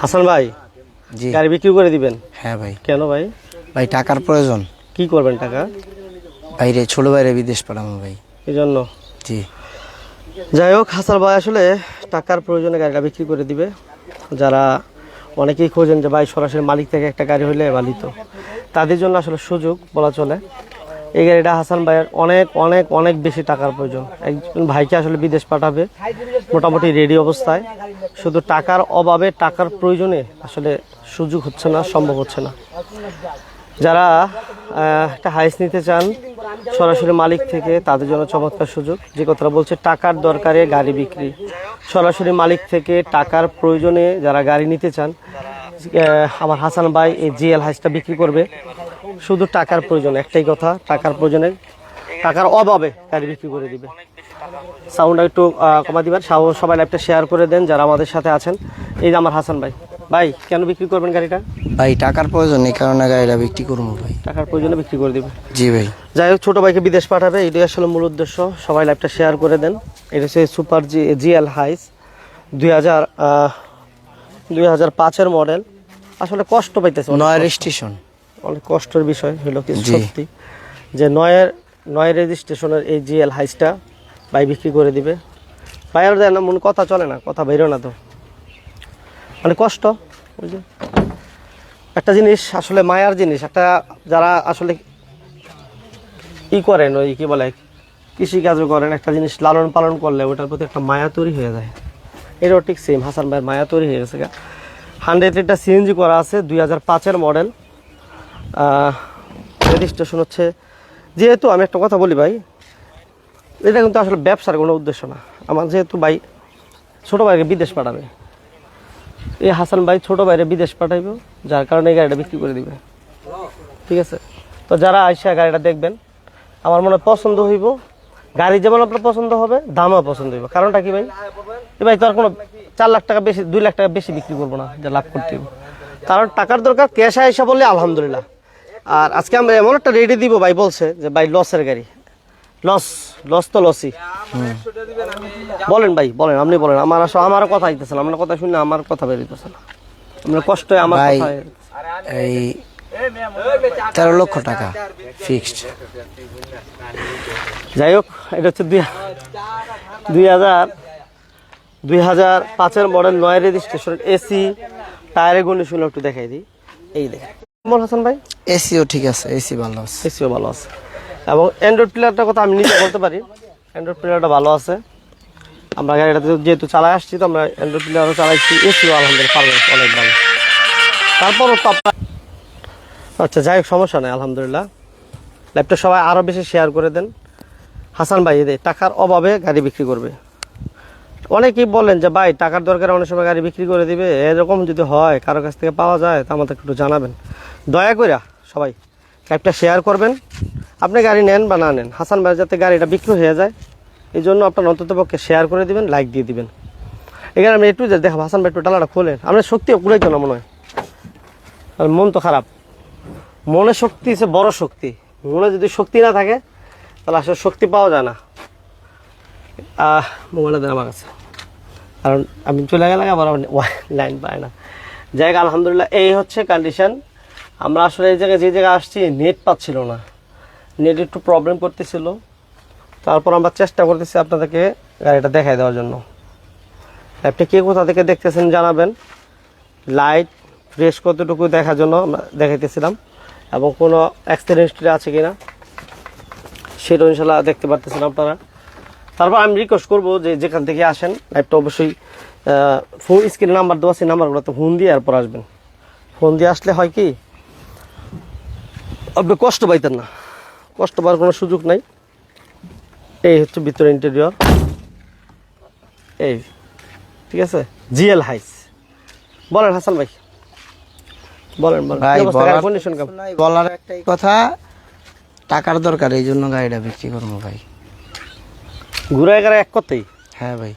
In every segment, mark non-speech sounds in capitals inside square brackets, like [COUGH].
হাসান ভাই জি। গাড়ি বিক্রি করে দিবেন? হ্যাঁ ভাই। কেন ভাই? ভাই টাকার প্রয়োজন। কি করবেন টাকা? বাইরে ছোট বাইরে বিদেশ পাঠাবো ভাই। এই জন্য জি। যাই হোক হাসান ভাই আসলে টাকার প্রয়োজনে গাড়িটা বিক্রি করে দিবে। যারা অনেকেই খোঁজেন যে ভাই সরাসরি মালিক থেকে একটা গাড়ি হলে ভালিত তাদের জন্য আসলে সুযোগ বলা চলে। এই গাড়িটা হাসান ভাইয়ের অনেক অনেক অনেক বেশি টাকার প্রয়োজন। একজন ভাইকে আসলে বিদেশ পাঠাবে, মোটামুটি রেডি অবস্থায়। শুধু টাকার অভাবে টাকার প্রয়োজনে আসলে সুযোগ হচ্ছে না, সম্ভব হচ্ছে না। যারা একটা হাইস নিতে চান, সরাসরি মালিক থেকে, তাদের জন্য চমৎকার সুযোগ। যে কথাটা বলছে, টাকার দরকারে গাড়ি বিক্রি। সরাসরি মালিক থেকে টাকার প্রয়োজনে যারা গাড়ি নিতে চান আমার হাসান ভাই এই জিএল হাইসটা বিক্রি করবে। শুধু টাকার প্রয়োজন একটাই কথা টাকার প্রয়োজনে টাকার অভাবে গাড়ি বিক্রি করে দিবে। সাউন্ড একটু কমা দিবেন সবাই লাইভটা শেয়ার করে দেন যারা আমাদের সাথে আছেন। এই যে আমার হাসান ভাই ভাই কেন বিক্রি করবেন গাড়িটা? ভাই টাকার প্রয়োজন এই কারণে গাড়িটা বিক্রি করব ভাই। টাকার প্রয়োজনে বিক্রি করে দিবে। জি ভাই। যাই হোক ছোটো ভাইকে বিদেশ পাঠাবে এটাই আসলে মূল উদ্দেশ্য। সবাই লাইভটা শেয়ার করে দেন। এটা হচ্ছে সুপার জি জিএল হাইস দুই হাজার দুই হাজার পাঁচের মডেল আসলে কষ্ট পাইতেছে নয় কষ্ট। অনেক কষ্টের বিষয় হলো কি সত্যি। যে নয়ের নয় রেজিস্ট্রেশনের এই জিএল হাইসটা ভাই বিক্রি করে দিবে। ভাইয়ের দেয় না মন কথা চলে না কথা বেরো না তো। মানে কষ্ট ওই যে। একটা জিনিস আসলে মায়ার জিনিস একটা যারা আসলে ই করেন ওই কি বলে কৃষিকাজও করেন একটা জিনিস লালন পালন করলে ওটার প্রতি একটা মায়া তৈরি হয়ে যায়। এটাও ঠিক সেম হাসান ভাইয়ের মায়া তৈরি হয়ে গেছে হান্ড্রেড এটা সিএনজি করা আছে দুই হাজার পাঁচের মডেল রেজিস্ট্রেশন হচ্ছে। যেহেতু আমি একটা কথা বলি ভাই, এটা কিন্তু আসলে ব্যবসার কোনো উদ্দেশ্য না। আমার যেহেতু ভাই ছোটো ভাইকে বিদেশ পাঠাবে, এই হাসান ভাই ছোটো ভাইরে বিদেশ পাঠাইব, যার কারণে এই গাড়িটা বিক্রি করে দিবে। ঠিক আছে? তো যারা আইসা গাড়িটা দেখবেন, আমার মনে পছন্দ হইব। গাড়ি যেমন আপনার পছন্দ হবে, দামও পছন্দ হইব। কারণটা কি ভাই? এ ভাই তো আর কোনো চার লাখ টাকা বেশি, দুই লাখ টাকা বেশি বিক্রি করব না, যে লাভ করতে কারণ টাকার দরকার, ক্যাশ আইসা বললে আলহামদুলিল্লাহ। আর আজকে আমরা এমন একটা রেডি দিব ভাই বলছে যে ভাই লসের গাড়ি। লস লস তো লসই বলেন ভাই বলেন আপনি বলেন। আমার আসলে আমারও কথা আইতেছে না। আপনার কথা শুনে আমার কথা বেরিতেছে না। আপনার কষ্ট আমার ভাই, কথা এই তেরো লক্ষ টাকা ফিক্সড যাই হোক এটা হচ্ছে দুই দুই হাজার দুই হাজার পাঁচের মডেল নয় রেজিস্ট্রেশন এসি। টায়ারে টায়ারের কন্ডিশন একটু দেখাই দিই। এই দেখেন। কেমন হাসান ভাই? এসিও ঠিক আছে এসি ভালো আছে। এসিও ভালো আছে। এবং অ্যান্ড্রয়েড প্লেয়ারটার কথা আমি নিজে বলতে পারি। অ্যান্ড্রয়েড প্লেয়ারটা ভালো আছে। আমরা গাড়িটাতে যেহেতু চালায় আসছি তো আমরা অ্যান্ড্রয়েড প্লেয়ারও চালাইছি। এসিও আলহামদুলিল্লাহ ভালো অনেক ভালো। তারপরও তো আপনার আচ্ছা যাই হোক সমস্যা নেই আলহামদুলিল্লাহ। ল্যাপটপ সবাই আরও বেশি শেয়ার করে দেন। হাসান ভাই এদের টাকার অভাবে গাড়ি বিক্রি করবে। অনেকেই বলেন যে, ভাই, টাকার দরকার অনেক সময় গাড়ি বিক্রি করে দিবে। এরকম যদি হয়, কারও কাছ থেকে পাওয়া যায়, তা আমাদের একটু জানাবেন। দয়া করে সবাই একটা শেয়ার করবেন। আপনি গাড়ি নেন বা না নেন, হাসান ভাই, যাতে গাড়িটা বিক্রি হয়ে যায় এই জন্য আপনার অন্তত পক্ষে শেয়ার করে দিবেন, লাইক দিয়ে দিবেন। এখানে আমি একটু যে দেখো হাসান ভাই, একটু ডালাটা খোলেন। আপনার শক্তি কুড়াইতো না মনে হয়? আর মন তো খারাপ। মনে শক্তি হচ্ছে বড় শক্তি। মনে যদি শক্তি না থাকে, তাহলে আসলে শক্তি পাওয়া যায় না। মোবাইলটা দেন আমার কাছে কারণ আমি চলে গেলে আবার লাইন পায় না। যাই হোক, আলহামদুলিল্লাহ, এই হচ্ছে কন্ডিশন আমরা আসলে এই জায়গায় যে জায়গায় আসছি নেট পাচ্ছিল না। নেট একটু প্রবলেম করতেছিল। তারপর আমরা চেষ্টা করতেছি আপনাদেরকে গাড়িটা দেখাই দেওয়ার জন্য। আপনি কে কোথা থেকে দেখতেছেন জানাবেন। লাইট ফ্রেশ কতটুকু দেখার জন্য আমরা দেখাইতেছিলাম। এবং কোনো অ্যাক্সিডেন্ট আছে কিনা সেটা ইনশাল্লাহ দেখতে পারতেছেন আপনারা। তারপর আমি রিকোয়েস্ট করব যে যেখান থেকে আসেন লাইভটা অবশ্যই ফোন স্ক্রিনে নাম্বার দেওয়া সেই নাম্বারগুলোতে ফোন দিয়ে এরপর আসবেন। ফোন দিয়ে আসলে হয় কি আপনি কষ্ট পাইতেন না। কষ্ট পাওয়ার কোনো সুযোগ নাই। এই হচ্ছে ভিতরে ইন্টেরিয়র এই ঠিক আছে? GL Hiace. বলেন হাসান ভাই। বলেন বলেন? বলার একটাই কথা টাকার দরকার এই জন্য গাড়িটা বিক্রি করব ভাই। ঘুরে গেলে এক কথাই? হ্যাঁ ভাই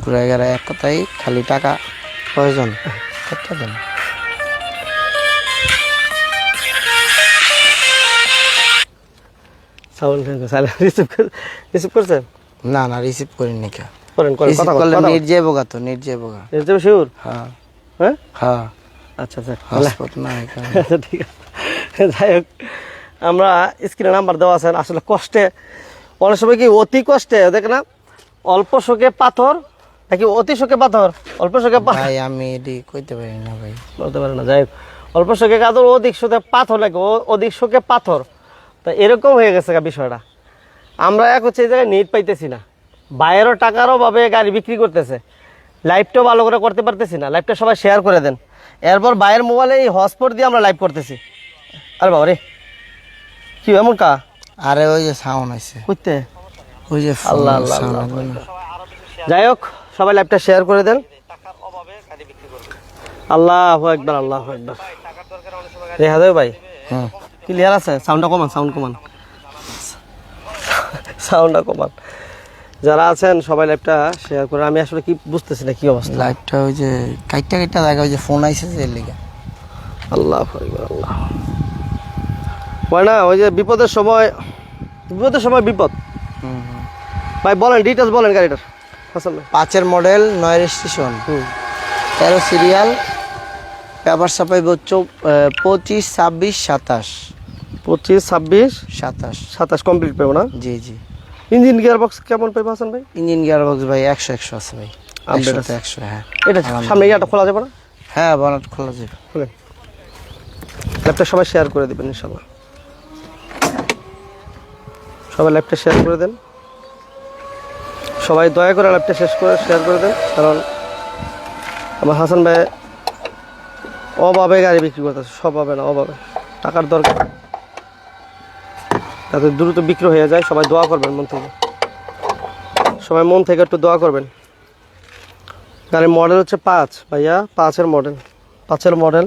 ঘুরে গেলে এক কথাই খালি টাকা প্রয়োজন। করতে দেন সাউন্ড রিসিভ রিসিভ করছেন না না রিসিভ করিনি কে করেন করেন কথা করলে তো হ্যাঁ। হ্যাঁ? হ্যাঁ। আচ্ছা আচ্ছা না আচ্ছা [LAUGHS] ঠিক আছে। যাই হোক আমরা স্ক্রিনে নাম্বার দেওয়া আছে আসলে কষ্টে অনেক সময় কি অতি কষ্টে দেখ না অল্প শোকে পাথর নাকি অতি শোকে পাথর? অল্প শোকে ভাই আমি এটি কইতে পারি না ভাই। বলতে পারে না যাই অল্প শোকে কাতর অধিক শোকে পাথর লাগে অধিক শোকে পাথর? তা এরকম হয়ে গেছে বিষয়টা। আমরা এক হচ্ছে এই জায়গায় নেট পাইতেছি না। বাইরেও টাকারও ভাবে গাড়ি বিক্রি করতেছে। লাইভটাও ভালো করে করতে পারতেছি না। লাইভটা সবাই শেয়ার করে দেন। এরপর বাইরের মোবাইলে এই হটস্পট দিয়ে আমরা লাইভ করতেছি। আরে বাবা রে কি এমন কা আরে ওই যে সাউন্ড আছে বুঝতে ওই যে আল্লাহ, আল্লাহ, আল্লাহ, যাই হোক সবাই লাইভটা শেয়ার করে দেন। আল্লাহ একবার আল্লাহ একবার রেহা দেবে ভাই হুম ক্লিয়ার আছে? সাউন্ডটা কমান সাউন্ড কমান। সাউন্ডটা কমান। যারা আছেন সবাই লাইভটা শেয়ার করে। আমি আসলে কি বুঝতেছি না কি অবস্থা? লাইটটা ওই যে কাইটটা কাইটটা দেখা ওই যে ফোন আইছে যে লিগা। আল্লাহ আকবার, আল্লাহ না ওই যে বিপদের সময় বিপদের সময় বিপদ। ভাই বলেন ডিটেলস বলেন গাড়িটার। পাঁচের মডেল নয় রেজিস্ট্রেশন হুম। তেরো সিরিয়াল পেপার সাপাই হচ্ছে পঁচিশ ছাব্বিশ সাতাশ। পঁচিশ ছাব্বিশ সাতাশ। সাতাশ কমপ্লিট পেবো না? জি জি। ইঞ্জিন গিয়ার বক্স কেমন পেবো হাসান ভাই? ইঞ্জিন গিয়ার বক্স ভাই একশো একশো আছে ভাই। একশোতে একশো হ্যাঁ। এটা সামনে ইয়াটা খোলা যাবে না? হ্যাঁ বনাট খোলা যাবে। ল্যাপটা সবাই শেয়ার করে দেবেন ইনশাল্লাহ। সবাই ল্যাপটা শেয়ার করে দেন। সবাই দয়া করে ল্যাপটা শেষ করে শেয়ার করে দেন, কারণ আমার হাসান ভাই অভাবে গাড়ি বিক্রি করতেছে সবভাবে না অভাবে টাকার দরকার। যাতে দ্রুত বিক্রি হয়ে যায়, সবাই দোয়া করবেন মন থেকে। সবাই মন থেকে একটু দোয়া করবেন। গাড়ির মডেল হচ্ছে পাঁচ, ভাইয়া, পাঁচের মডেল পাঁচের মডেল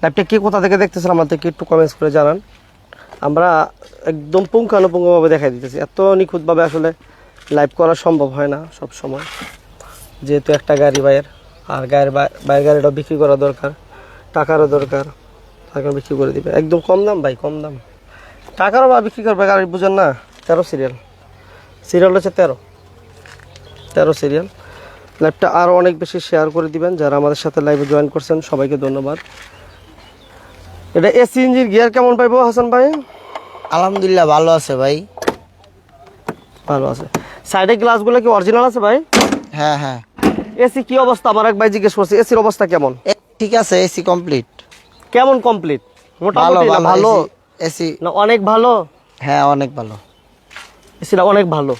ল্যাপটা কি কোথা থেকে দেখতেছেন আমাদেরকে একটু কমেন্টস করে জানান। আমরা একদম পুঙ্খানুপুঙ্খভাবে দেখাই দিতেছি। এত নিখুঁতভাবে আসলে লাইভ করা সম্ভব হয় না সব সময় যেহেতু একটা গাড়ি বাইয়ের আর গায়ের বা- বাইরের গাড়িটাও বিক্রি করা দরকার, টাকারও দরকার টাকা বিক্রি করে দিবে। একদম কম দাম ভাই, কম দাম। টাকারও বা বিক্রি করবে গাড়ি বুঝেন না, তেরো সিরিয়াল সিরিয়াল হচ্ছে তেরো। তেরো সিরিয়াল লাইভটা আরও অনেক বেশি শেয়ার করে দিবেন, যারা আমাদের সাথে লাইভে জয়েন করছেন, সবাইকে ধন্যবাদ। এটা এসি ইঞ্জিন গিয়ার কেমন পাইবো হাসান ভাই? আলহামদুলিল্লাহ ভালো আছে ভাই। ভালো আছে। সাইডের গ্লাসগুলো কি অরিজিনাল আছে ভাই? হ্যাঁ হ্যাঁ। এসি কি অবস্থা? আমার এক ভাই জিজ্ঞেস করছে এসির অবস্থা কেমন? ঠিক আছে এসি কমপ্লিট কেমন কমপ্লিট ভালো মোটামুটি না ভালো এসি না অনেক ভালো? হ্যাঁ অনেক ভালো। এসিটা অনেক ভালো।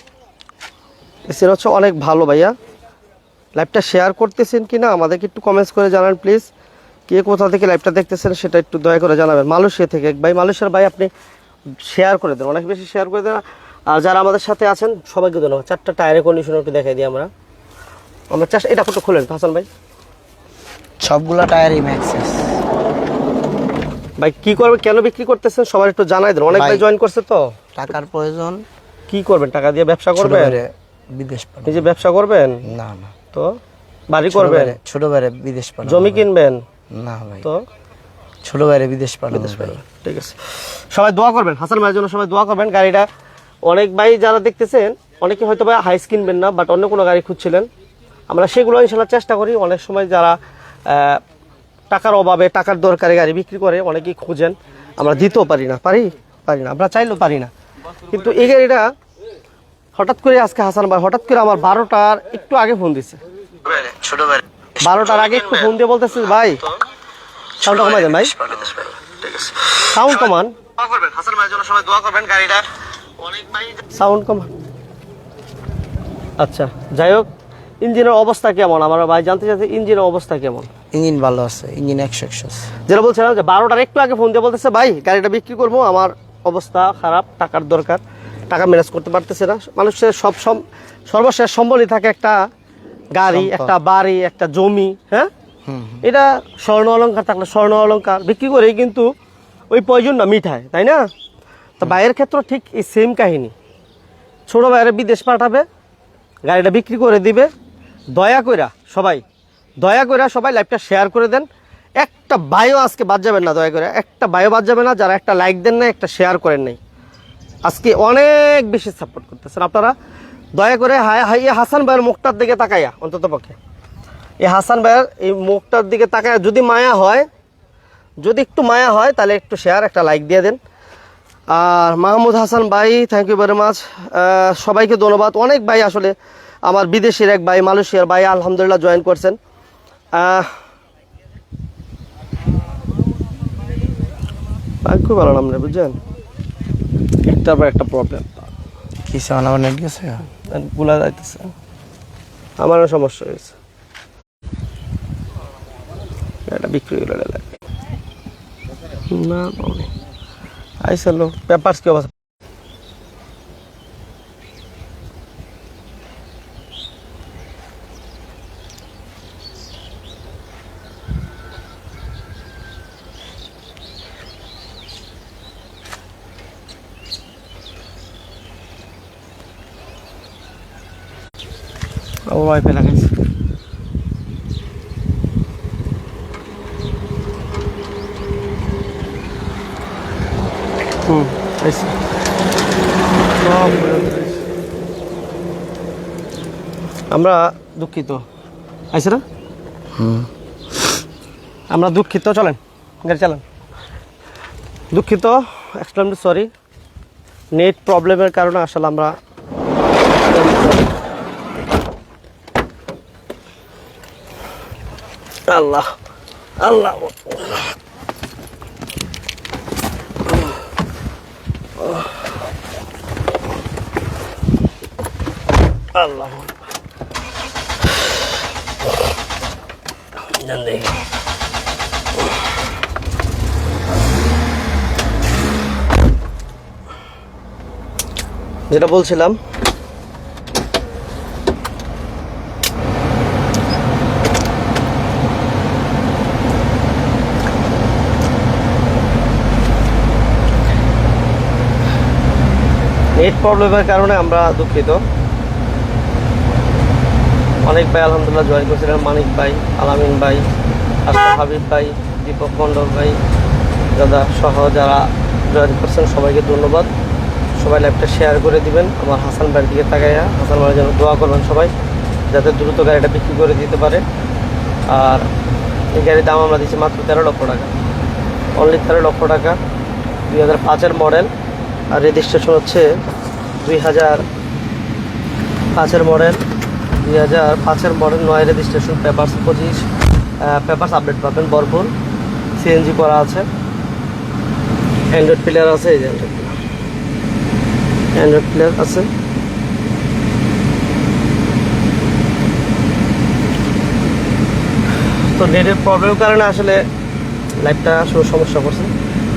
এসিটা হচ্ছে অনেক ভালো ভাইয়া। লাইভটা শেয়ার করতেছেন কি না আমাদেরকে একটু কমেন্টস করে জানান প্লিজ কে কোথা থেকে লাইভটা দেখতেছেন সেটা একটু দয়া করে জানাবেন। মালয়েশিয়া থেকে। এক ভাই মালয়েশিয়ার ভাই আপনি শেয়ার করে দেন অনেক বেশি শেয়ার করে দেন। আর যারা আমাদের সাথে আছেন সবাইকে ধন্যবাদ। চারটা টায়ারের কন্ডিশন একটু দেখাই দিই আমরা। আমরা চাষ এটা একটু খুলেন হাসান ভাই। সবগুলা টায়ারই ম্যাক্সেস ভাই কি করবেন? কেন বিক্রি করতেছেন? সবার একটু জানাই দেন। অনেক ভাই জয়েন করছে তো। টাকার প্রয়োজন। কি করবেন? টাকা দিয়ে ব্যবসা করবেন? বিদেশ। নিজে ব্যবসা করবেন? না না। তো বাড়ি করবেন? ছোট বাইরে বিদেশ জমি কিনবেন? না ভাই। তো? ছোট বাইরে বিদেশ পাঠাবো ভাই ঠিক আছে। সবাই দোয়া করবেন হাসান ভাইয়ের জন্য সবাই দোয়া করবেন। গাড়িটা অনেক ভাই যারা দেখতেছেন অনেকে হয়তো ভাই হাইস কিনবেন না বাট অন্য কোনো গাড়ি খুঁজছিলেন। আমরা সেগুলো ইনশাল্লাহ চেষ্টা করি। অনেক সময় যারা টাকার অভাবে টাকার দরকারে গাড়ি বিক্রি করে অনেকেই খুঁজেন। আমরা দিতেও পারি না পারি? পারি না আমরা চাইলেও পারি না। কিন্তু এই গাড়িটা হঠাৎ করে আজকে হাসান ভাই হঠাৎ করে আমার বারোটার একটু আগে ফোন দিছে। ছোট বারোটার আগে একটু ফোন দিয়ে বলতেছে ভাই সাউন্ডটা কমাই দেন ভাই। সাউন্ড কমান। সাউন্ড কমান। আচ্ছা যাই হোক ইঞ্জিনের অবস্থা কেমন? আমার ভাই জানতে চাইছে ইঞ্জিনের অবস্থা কেমন? ইঞ্জিন ভালো আছে ইঞ্জিন একশো একশো যেটা বলছিলাম যে বারোটার একটু আগে ফোন দিয়ে বলতেছে ভাই গাড়িটা বিক্রি করব আমার অবস্থা খারাপ টাকার দরকার টাকা ম্যানেজ করতে পারতেছে না। মানুষের সব সম- সর্বশেষ সম্বলই থাকে একটা গাড়ি একটা বাড়ি একটা জমি হ্যাঁ। এটা স্বর্ণ অলংকার থাকলে স্বর্ণ অলংকার বিক্রি করে কিন্তু ওই প্রয়োজনটা মিঠায় তাই না? তো ভাইয়ের ক্ষেত্রে ঠিক এই সেম কাহিনী। ছোটো ভাইয়ের বিদেশ পাঠাবে, গাড়িটা বিক্রি করে দিবে। দয়া কইরা সবাই, দয়া কইরা সবাই লাইভটা শেয়ার করে দেন। একটা বায়ো আজকে বাদ যাবেন না, দয়া করে একটা বায়ো বাদ যাবে না, যারা একটা লাইক দেন না একটা শেয়ার করেন নাই। আজকে অনেক বেশি সাপোর্ট করতেছেন আপনারা। দয়া করে হাই হাই হাসান ভাইয়ের মুখটার দিকে তাকাইয়া অন্তত পক্ষে এই হাসান ভাইয়ের এই মুখটার দিকে তাকায় যদি মায়া হয় যদি একটু মায়া হয় তাহলে একটু শেয়ার একটা লাইক দিয়ে দেন। আর মাহমুদ হাসান ভাই থ্যাংক ইউ ভেরি মাচ সবাইকে ধন্যবাদ। অনেক ভাই আসলে আমার বিদেশের এক ভাই মালয়েশিয়ার ভাই আলহামদুলিল্লাহ জয়েন করছেন। খুব ভালো নাম রে বুঝছেন? একটার পর একটা প্রবলেম কিছু আমার নেট গেছে? গুলা যাইতেছে। আমারও সমস্যা হয়েছে। এটা বিক্রি করে দিলে না পাবনি আইসেল পেপার্স কি অবস্থা? ও ওয়াইফাই লাগাইছে হুম। আমরা দুঃখিত। আইসে না? আমরা দুঃখিত। চলেন গাড়ি চালান। দুঃখিত এক্সট্রিমলি সরি নেট প্রবলেমের কারণে আসলে আমরা আল্লাহ আল্লাহ। যেটা বলছিলাম নেট প্রবলেমের কারণে আমরা দুঃখিত। অনেক ভাই আলহামদুলিল্লাহ জয়েন করছিলেন মানিক ভাই, আলামিন ভাই, আশরাফ হাবিব ভাই, দীপক মণ্ডল ভাই, দাদা সহ যারা জয়েন করছেন, সবাইকে ধন্যবাদ। সবাই লাইভটা শেয়ার করে দিবেন। আমার হাসান ভাইয়ের দিকে তাকাইয়া হাসান ভাইয়ের জন্য দোয়া করবেন সবাই, যাতে দ্রুত গাড়িটা বিক্রি করে দিতে পারে। আর এই গাড়ির দাম আমরা দিচ্ছি মাত্র তেরো লক্ষ টাকা। অনলি তেরো লক্ষ টাকা। দুই হাজার পাঁচের মডেল আর রেজিস্ট্রেশন হচ্ছে দুই হাজার পাঁচের মডেল দুই হাজার পাঁচের মডেল নয় রেজিস্ট্রেশন পেপার্স পঁচিশ পেপার্স আপডেট পাবেন ভরপুর। সিএনজি করা আছে। অ্যান্ড্রয়েড প্লেয়ার আছে, এই যে অ্যান্ড্রয়েড প্লেয়ার আছে। তো নেটের প্রবলেমের কারণে আসলে লাইফটা আসলে সমস্যা করছে।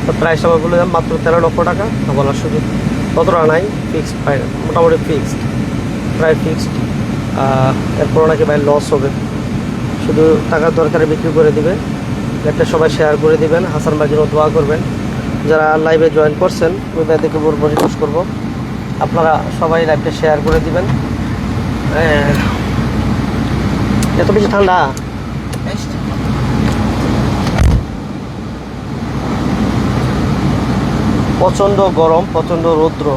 তো প্রাইস আমার বলে মাত্র তেরো লক্ষ টাকা। বলার সুযোগ কতটা নাই ফিক্সড মোটামুটি ফিক্সড প্রায় ফিক্সড এরপর নাকি ভাই লস হবে। শুধু টাকার দরকারে বিক্রি করে দিবে। একটা সবাই শেয়ার করে দিবেন। হাসান ভাই জন্য দোয়া করবেন। যারা লাইভে জয়েন করছেন, ওই ভাইদেরকে বলব রিকোয়েস্ট করব। আপনারা সবাই লাইভটা শেয়ার করে দিবেন। এত বেশি ঠান্ডা? প্রচণ্ড গরম, প্রচণ্ড রৌদ্র।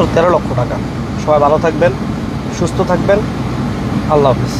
মাত্র তেরো লক্ষ টাকা। সবাই ভালো থাকবেন সুস্থ থাকবেন। আল্লাহ হাফিজ।